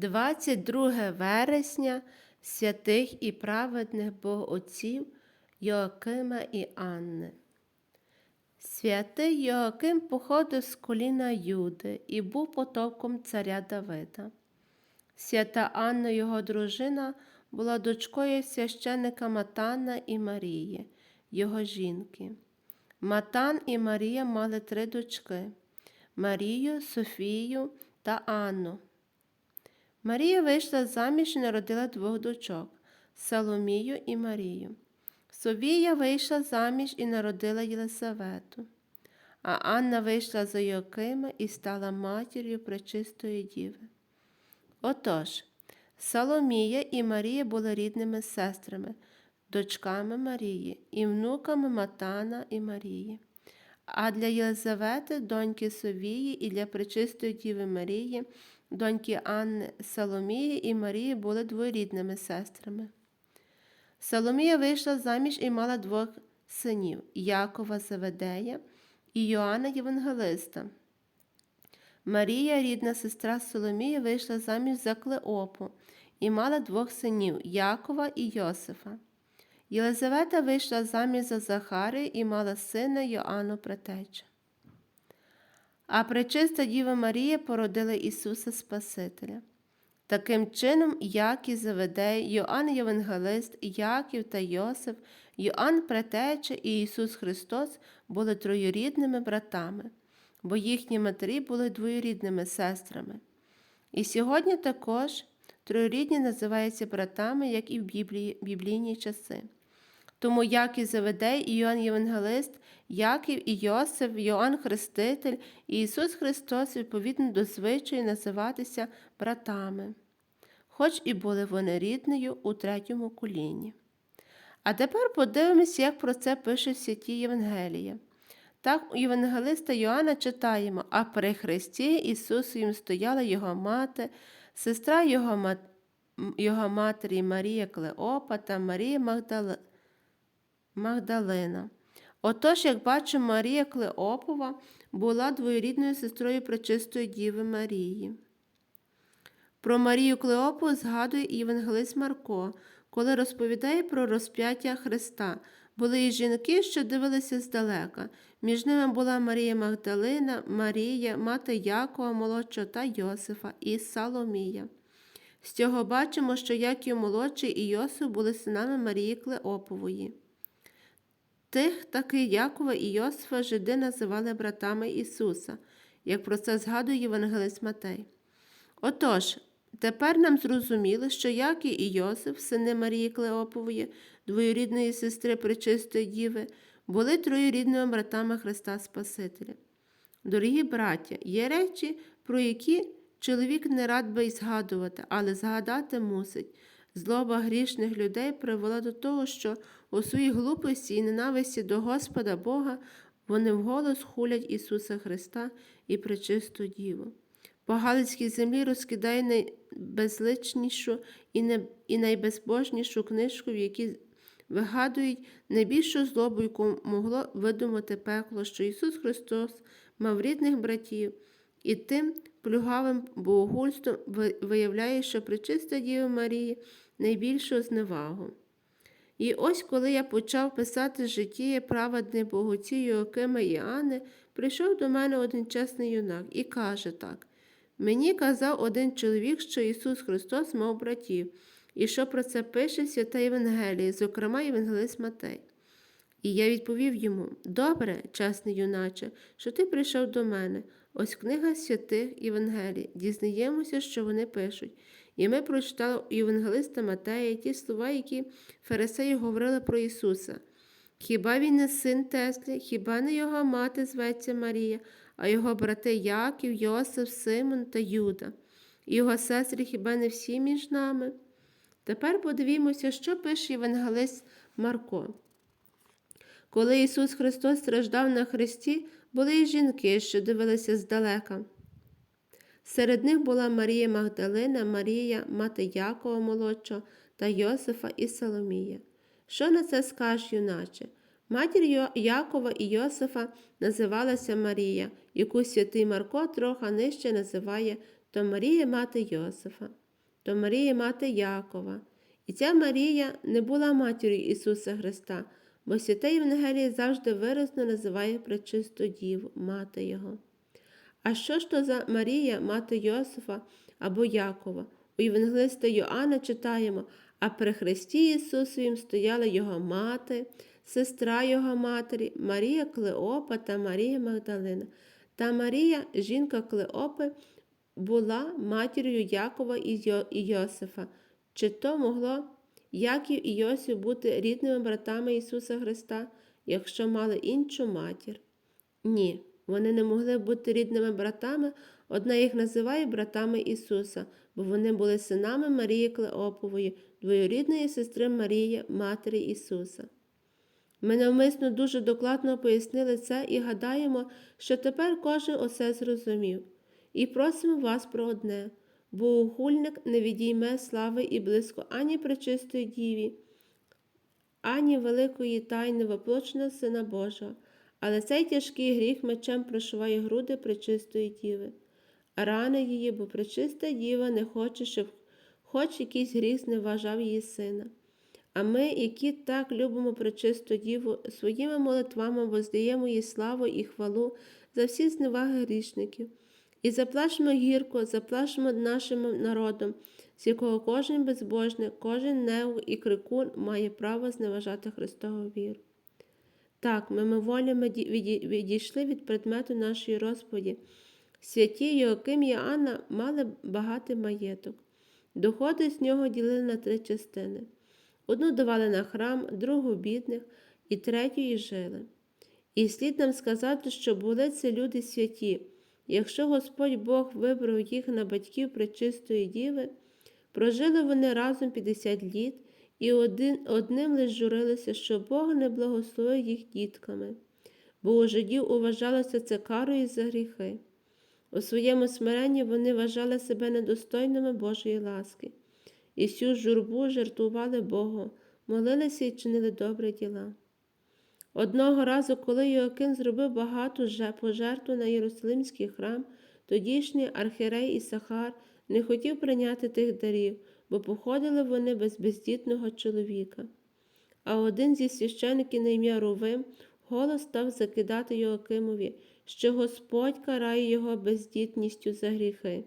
22 вересня святих і праведних богоотців Йоакима і Анни. Святий Йоаким походив з коліна Юди і був потомком царя Давида. Свята Анна, його дружина, була дочкою священика Матана і Марії, його жінки. Матан і Марія мали три дочки Марію, Софію та Анну. Марія вийшла заміж і народила двох дочок Саломію і Марію. Софія вийшла заміж і народила Єлисавету. А Анна вийшла за Йокима і стала матір'ю пречистої діви. Отож, Саломія і Марія були рідними сестрами, дочками Марії і внуками Матана і Марії. А для Єлизавети, доньки Совії, і для пречистої Діви Марії, доньки Анни Соломії і Марії були двоюрідними сестрами. Соломія вийшла заміж і мала двох синів Якова Заведея і Йоанна Євангелиста. Марія, рідна сестра Соломії, вийшла заміж за Клеопу і мала двох синів Якова і Йосифа. Єлизавета вийшла заміж за Захари і мала сина Йоанну Претеча. А пречиста Діва Марія породила Ісуса Спасителя. Таким чином, Яків Заведей, Йоанн Євангелист, Яків та Йосиф, Йоанн Претеча і Ісус Христос були троюрідними братами, бо їхні матері були двоюрідними сестрами. І сьогодні також троюрідні називаються братами, як і в біблійні часи. Тому Яків Заведей і Йоанн Євангелист, Яків і Йосиф, Йоанн Хреститель і Ісус Христос відповідно до звичаю називатися братами, хоч і були вони рідною у третьому коліні. А тепер подивимося, як про це пише в святі Євангелія. Так у Євангелиста Йоанна читаємо, а при Христі Ісусовім стояла Його мати, сестра Його, мат... його матері Марія Клеопа та Марія Магдалина. Магдалина. Отож, як бачимо, Марія Клеопова була двоюрідною сестрою Пречистої Діви Марії. Про Марію Клеопу згадує і Євангелист Марко, коли розповідає про розп'яття Христа. Були і жінки, що дивилися здалека. Між ними була Марія Магдалина, Марія, мати Якова молодшого та Йосифа і Саломія. З цього бачимо, що Яків молодший і Йосиф були синами Марії Клеопової. Тих таки Якова і Йосифа жиди називали братами Ісуса, як про це згадує Євангелист Матей. Отож, тепер нам зрозуміло, що Яків і Йосиф, сини Марії Клеопової, двоюрідної сестри Пречистої Діви, були троюрідними братами Христа Спасителя. Дорогі браття, є речі, про які чоловік не рад би й згадувати, але згадати мусить. Злоба грішних людей привела до того, що у своїй глупості і ненависті до Господа Бога вони вголос хулять Ісуса Христа і пречисту Діву. По Галицькій землі розкидає найбезличнішу і найбезбожнішу книжку, в якій вигадують найбільшу злобу, яку могло видумати пекло, що Ісус Христос мав рідних братів, і тим плюгавим богогульством виявляє, що причиста Діва Марії найбільшу зневагу. І ось коли я почав писати життя праведних богоців Йоакима і Анни, прийшов до мене один чесний юнак і каже так: Мені казав один чоловік, що Ісус Христос мав братів, і що про це пише свята Євангелія, зокрема Євангелист Матей. І я відповів йому: Добре, чесний юначе, що ти прийшов до мене. Ось книга святих Євангелій. Дізнаємося, що вони пишуть. І ми прочитали у Євангелиста Матея ті слова, які фарисеї говорили про Ісуса. Хіба він не син Теслі, хіба не його мати зветься Марія, а його брати Яків, Йосиф, Симон та Юда, і його сестри хіба не всі між нами? Тепер подивімося, що пише Євангелист Марко. Коли Ісус Христос страждав на Христі, були й жінки, що дивилися здалека. Серед них була Марія Магдалина, Марія, мати Якова молодшого та Йосифа і Соломія. Що на це скаже, юначе? Матір Якова і Йосифа називалася Марія, яку святий Марко трохи нижче називає то Марія мати Йосифа. то Марія мати Якова. І ця Марія не була матір'ю Ісуса Христа, бо святе Євангеліє завжди виразно називає пречисту Діву, мати Його. А що ж то за Марія, мати Йосифа або Якова? У Євангелиста Йоанна читаємо, а при Христі Ісусовім стояла Його мати, сестра Його матері, Марія Клеопа та Марія Магдалина. Та Марія, жінка Клеопи, була матір'ю Якова і Йосифа. Чи то могло Яків і Йосиф бути рідними братами Ісуса Христа, якщо мали іншу матір? Ні, вони не могли бути рідними братами, одна їх називає братами Ісуса, бо вони були синами Марії Клеопової, двоюрідної сестри Марії, матері Ісуса. Ми навмисно дуже докладно пояснили це і гадаємо, що тепер кожен усе зрозумів. І просимо вас про одне, бо угульник не відійме слави і близько ані пречистої діві, ані великої тайни воплоченого Сина Божого, але цей тяжкий гріх мечем прошиває груди пречистої діви, а рани її, бо пречиста діва не хоче, щоб хоч якийсь гріх зневажав її сина. А ми, які так любимо пречисту діву, своїми молитвами воздаємо їй славу і хвалу за всі зневаги грішників. І заплачемо гірко, заплачемо нашим народом, з якого кожен безбожник, кожен неук і крикун має право зневажати Христову віру. Так, ми мимоволі віді- віді- відійшли від предмету нашої розповіді. Святі Йоаким і Анна мали багатий маєток. Доходи з нього ділили на три частини. Одну давали на храм, другу бідних, і третю і жили. І слід нам сказати, що були це люди святі. Якщо Господь Бог вибрав їх на батьків пречистої діви, прожили вони разом 50 літ і один, одним лиш журилися, що Бог не благословив їх дітками, бо у жидів уважалося це карою за гріхи. У своєму смиренні вони вважали себе недостойними Божої ласки, і всю журбу жертвували Богу, молилися і чинили добрі діла. Одного разу, коли Йоакин зробив багато пожертву на Єрусалимський храм, тодішній архірей Ісахар не хотів прийняти тих дарів, бо походили вони без бездітного чоловіка. А один зі священиків на ім'я Рувим голос став закидати Йоакимові, що Господь карає його бездітністю за гріхи.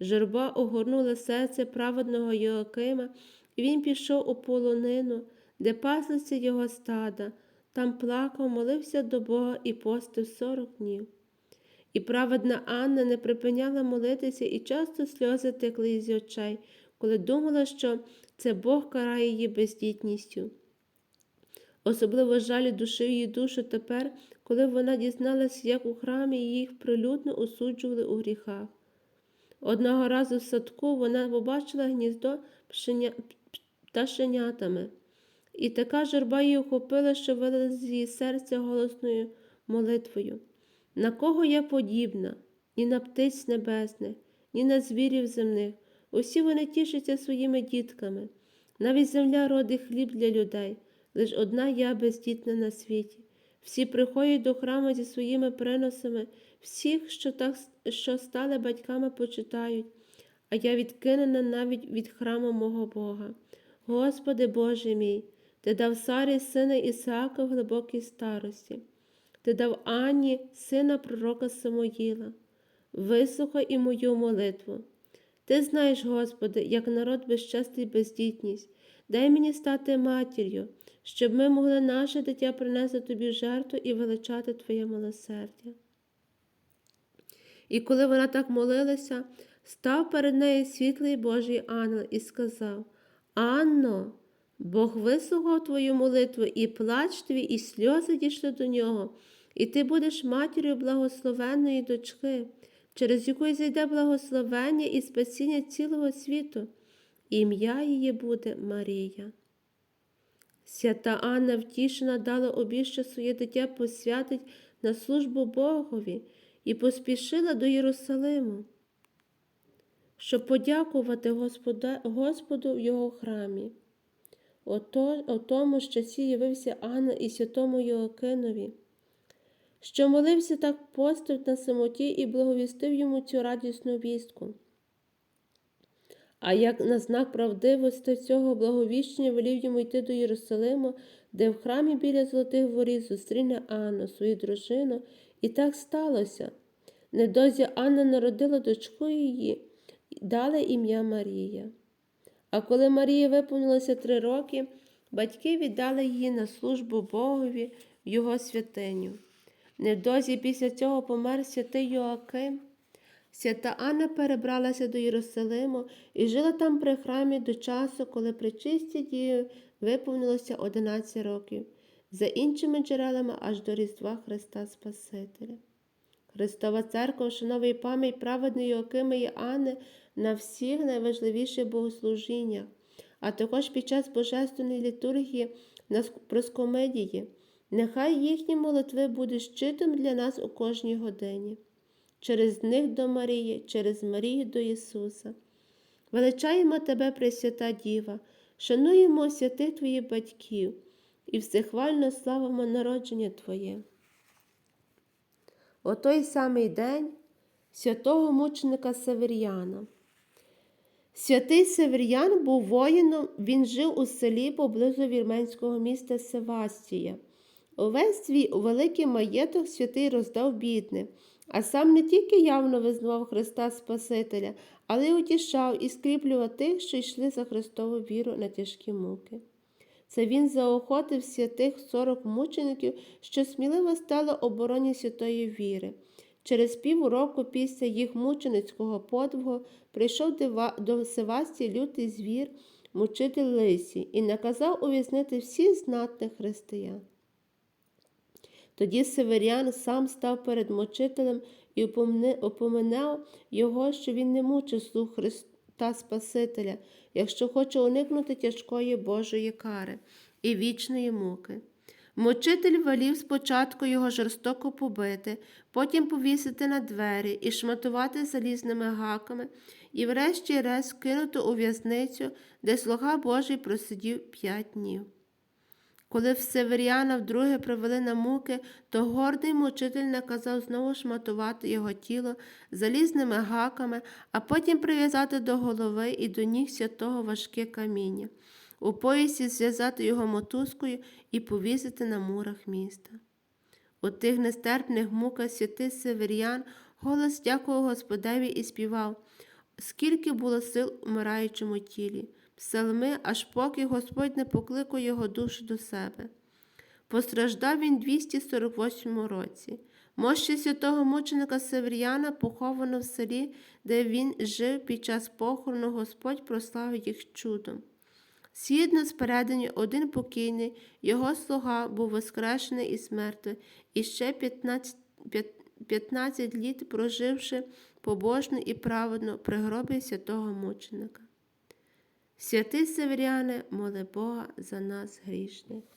Журба огорнула серце праведного Йоакима, і він пішов у полонину, де паслися його стада, там плакав, молився до Бога і постив сорок днів. І праведна Анна не припиняла молитися, і часто сльози текли із очей, коли думала, що це Бог карає її бездітністю. Особливо жаль душив її душу тепер, коли вона дізналася, як у храмі їх прилюдно осуджували у гріхах. Одного разу в садку вона побачила гніздо пташенятами, і така журба її охопила, що вилила з її серця голосною молитвою. На кого я подібна? Ні на птиць небесних, ні на звірів земних. Усі вони тішаться своїми дітками. Навіть земля родить хліб для людей, лиш одна я бездітна на світі. Всі приходять до храму зі своїми приносами, всіх, що так що стали батьками, почитають, а я відкинена навіть від храму мого Бога. Господи Боже мій, Ти дав Сарі сина Ісаака в глибокій старості. Ти дав Анні, сина пророка Самоїла, вислухай і мою молитву. Ти знаєш, Господи, як народ безчастий бездітність, дай мені стати матір'ю, щоб ми могли наше дитя принести тобі жертву і величати Твоє милосердя. І коли вона так молилася, став перед нею світлий Божий ангел і сказав: Анно, Бог вислухав твою молитву, і плач твій, і сльози дійшли до нього, і ти будеш матір'ю благословенної дочки, через яку зайде благословення і спасіння цілого світу. Ім'я її буде Марія. Свята Анна втішена дала обіж, своє дитя посвятить на службу Богові і поспішила до Єрусалиму, щоб подякувати Господу в його храмі. О тому ж часі явився Анна і святому Йоакинові, що молився так постив на самоті і благовістив йому цю радісну вістку. А як на знак правдивості цього благовіщення велів йому йти до Єрусалиму, де в храмі біля золотих воріт зустріне Анну, свою дружину, і так сталося. Недозі Анна народила дочку її, і дали ім'я Марія. А коли Марії виповнилося три роки, батьки віддали її на службу Богові в його святиню. Невдовзі після цього помер святий Йоаким. Свята Анна перебралася до Єрусалиму і жила там при храмі до часу, коли причисті дії виповнилося 11 років, за іншими джерелами аж до Різдва Христа Спасителя. Христова Церква вшановує пам'ять праведної Йоакима і Анни на всіх найважливіших богослужіннях, а також під час Божественної літургії на проскомедії. Нехай їхні молитви будуть щитом для нас у кожній годині, через них до Марії, через Марію до Ісуса. Величаємо Тебе, Пресвята Діва, шануємо святих Твоїх батьків і всехвально славимо народження Твоє. У той самий день святого мученика Север'яна. Святий Север'ян був воїном, він жив у селі поблизу вірменського міста Севастія. Увесь свій великий маєток святий роздав бідним, а сам не тільки явно визнавав Христа Спасителя, але й утішав і скріплював тих, що йшли за Христову віру на тяжкі муки. Це він заохотив святих сорок мучеників, що сміливо стали обороні святої віри. Через півроку після їх мученицького подвигу прийшов до Севастії лютий звір, мучитель Лисій, і наказав увізнити всіх знатних християн. Тоді Северян сам став перед мучителем і опоминав його, що він не мучив слух Христа Спасителя, якщо хоче уникнути тяжкої Божої кари і вічної муки. Мучитель волів спочатку його жорстоко побити, потім повісити на двері і шматувати залізними гаками, і врешті-решт кинути у в'язницю, де слуга Божий просидів п'ять днів. Коли Всеверяна вдруге привели на муки, то гордий мучитель наказав знову шматувати його тіло залізними гаками, а потім прив'язати до голови і до ніг святого важке каміння, у поясі зв'язати його мотузкою і повісити на мурах міста. У тих нестерпних муках святий Северян голос дякував Господеві і співав, скільки було сил у вмираючому тілі псалми, аж поки Господь не покликав його душу до себе. Постраждав він 248 році. Мощі святого мученика Северяна поховано в селі, де він жив під час похорону, Господь прославив їх чудом. Згідно з переданням, один покійний, його слуга був воскрешений із мертвих, і ще 15, 15 літ проживши побожно і праведно при гробі святого мученика. Святий Северяне, моли Бога за нас грішних.